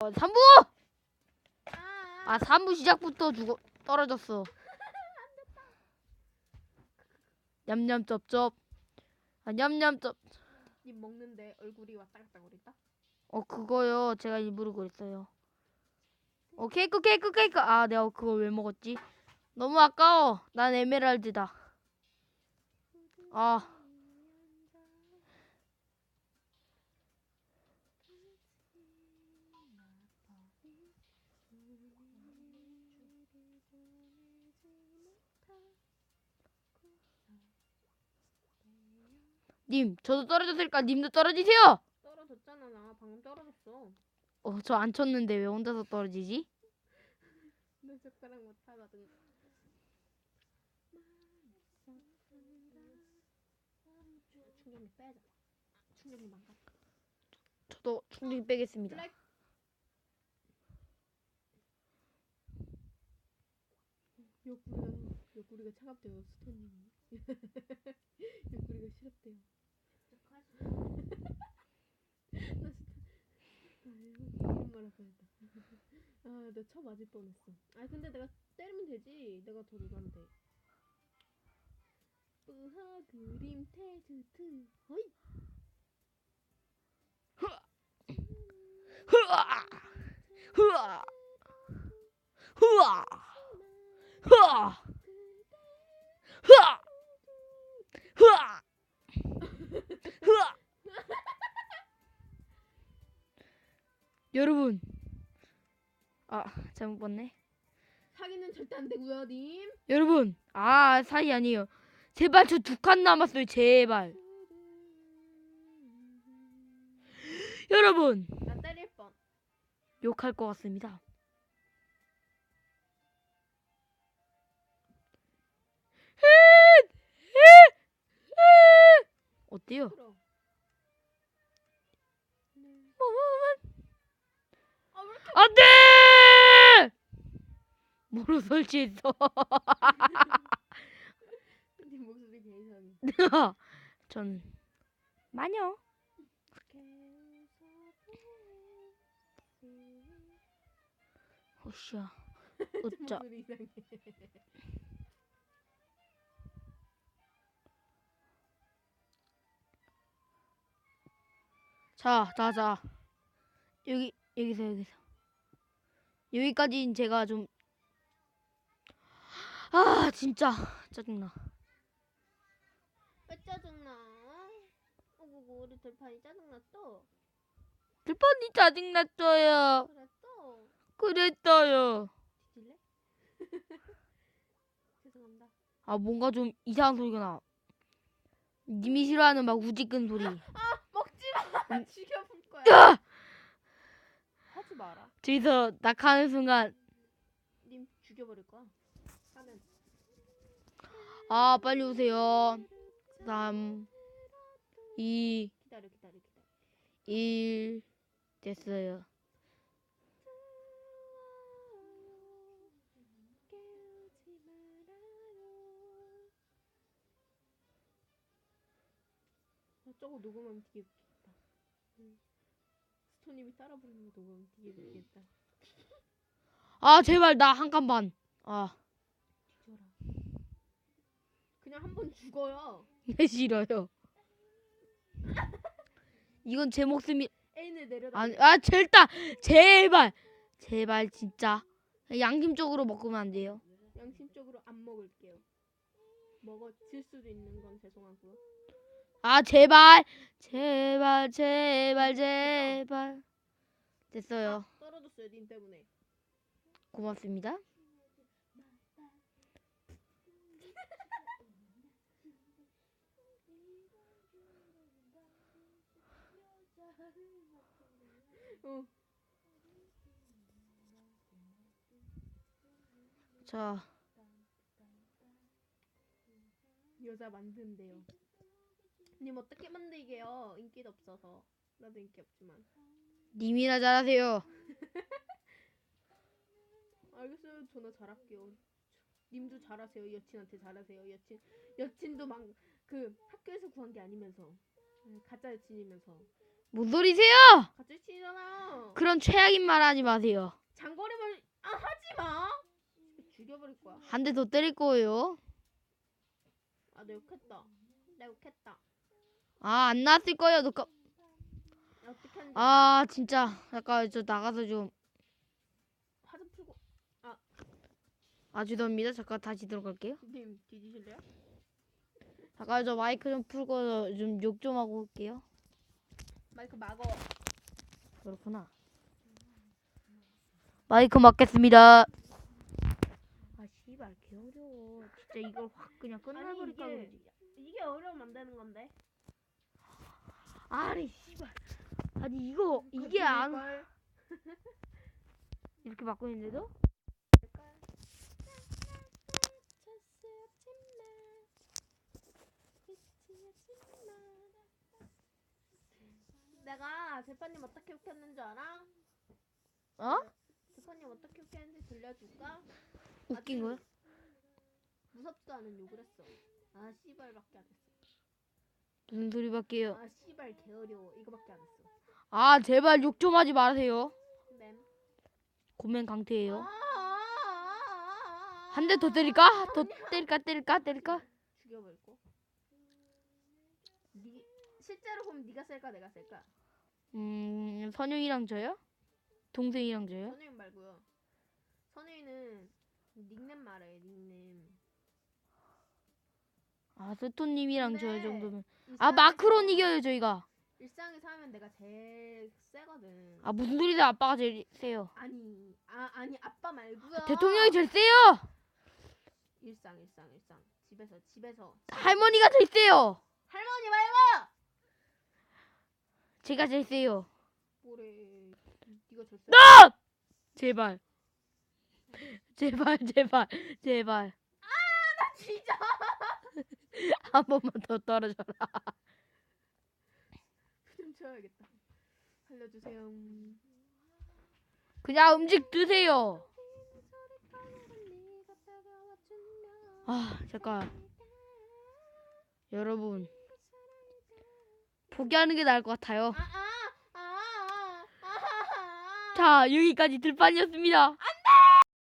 어, 3부! 아 3부 시작부터 죽어 떨어졌어. 냠냠쩝쩝. 아 냠냠쩝. 님 먹는데 얼굴이 왔다 갔다 거린다? 어 그거요. 제가 일부러 그랬어요. 어 케이크 케이크 케이크. 아 내가 그걸 왜 먹었지? 너무 아까워. 난 에메랄드다. 아 님, 저도 떨어졌을까? 님도 떨어지세요. 떨어졌잖아 나 방금 떨어졌어 어, 저 안 쳤는데 왜 혼자서 떨어지지? 내 젓가락 못하거든 충전기 빼자 충전기 망가 저도 충전기 빼겠습니다. 블랙. 옆구리가 옆구리가 차갑대요 스톤님 옆구리가 시렵대요. 나 진짜. 아유 이런 말 할 뻔했다. 아나 쳐 맞을 뻔했어. 아 근데 내가 때리면 되지. 내가 더 누른데 으하 그림 테스트. 허이! 흐아! 흐아! 흐아! 흐아! 흐아! 흐아! 흐아! 여러분. 아, 잘못 봤네. 사기는 절대 안 되고요 님 여러분. 아, 사이 아니에요. 제발 저 두 칸 남았어요. 제발. 여러분. 나 때릴 뻔 욕할 것 같습니다. 왜 이렇게 안돼! 뭐로 설치했어? 네 목소리 개 이상해. 전 마녀. 호시야. 어짜. 자, 자, 자. 여기 여기서 여기서. 여기까지는 제가 좀 아, 진짜 짜증나. 왜 짜증나? 어구구 우리 들판이 짜증났어. 들판이 짜증났어요. 또 그랬어요. 뒤질래? 죄송합니다. 아, 뭔가 좀 이상한 소리가 나. 님이 싫어하는 막 우지끈 소리. 마. 죽여볼 거야. 야! 하지 마라. 저기서 낙하는 순간 님 죽여버릴 거야. 하면 아, 빨리 오세요. 3 2 기다려 기다려 기다려. 1 됐어요. 저거 녹음하면 되게. 응. 스토님이 따라 부르는 거 녹음하면 되게 웃기겠다. 아, 제발 나 한칸 반. 아, 죽여라. 그냥 한 번 죽어요. 왜 싫어요? 이건 제 목숨이 애인을 내려다. 아니, 아, 절다 제발. 제발 진짜. 양심적으로 먹으면 안 돼요. 양심적으로 안 먹을게요. 먹어질 수도 있는 건 죄송하고요. 아, 제발. 제발 제발 제발. 됐어요. 아, 떨어졌어요, 님 때문에. 고맙습니다. 어. 자, 여자 만든대요. 님 어떻게 만들게요? 인기도 없어서. 나도 인기 없지만. 님이나 잘하세요. 알겠어요. 전화 잘할게요. 님도 잘하세요. 여친한테 잘하세요. 여친 여친도 막 그 학교에서 구한 게 아니면서 음, 가짜 여친이면서 뭔 소리세요? 같이 치잖아요. 그런 최악인 말 하지 마세요. 장거리만 아 하지 마. 죽여버릴 거야. 한 대 더 때릴 거예요. 아, 내 욕했다. 내 욕했다. 아, 안 나왔을 거예요. 하는지 아, 진짜. 잠깐 저 나가서 좀 화좀 풀고 아, 죄송합니다. 잠깐 다시 들어갈게요. 님 뒤지실래요? 잠깐 저 마이크 좀 풀고 좀 욕 좀 하고 올게요. 마이크 막어. 그렇구나. 마이크 맞겠습니다. 아, 씨발 개 어려워. 진짜 이걸 확 그냥 끝내버릴까 그러지. 이게 이게 어려움 만드는 건데. 아니, 씨발. 아니 이거 이게 안 걸. 이렇게 바꾸 있는데도? 내가 재판님 어떻게 욕했는 줄 알아? 어? 재판님 어떻게 욕했는지 들려줄까? 웃긴 거야? 무섭지도 않은 욕을 했어. 아 씨발밖에 안 했어. 무슨 소리밖에요? 아 씨발 개 어려워. 이거밖에 안 했어. 아 제발 욕 좀 하지 마세요. 램. 고멘 강태예요. 아, 한대 더 때릴까? 더 때릴까? 때릴까? 때릴까? 죽여버릴 거. 니 실제로 보면 네가 셀까 내가 셀까? 음 선영이랑 저요? 동생이랑 저요? 선우인 말고요. 선우이는 닉네임 말해 닉네임. 아 스토님이랑 근데 저 정도면 일상에서- 아 마크론 이겨요 저희가. 일상에서 하면 내가 제일 세거든. 아 무슨 소리세요? 아빠가 제일 세요. 아니 아 아니 아빠 말고요. 대통령이 제일 세요. 일상 일상 일상 집에서 집에서 할머니가 제일 세요. 할머니 말고 제가 제일 세요. 뭐래 네가. 나! 제발. 제발 제발 제발 진짜 한 번만 더 떨어져라. 좀 쳐야겠다. 살려주세요. 그냥 음식 드세요. 아 잠깐 여러분 포기하는 게 나을 것 같아요. 아아아아아 자 여기까지 들판이었습니다. 안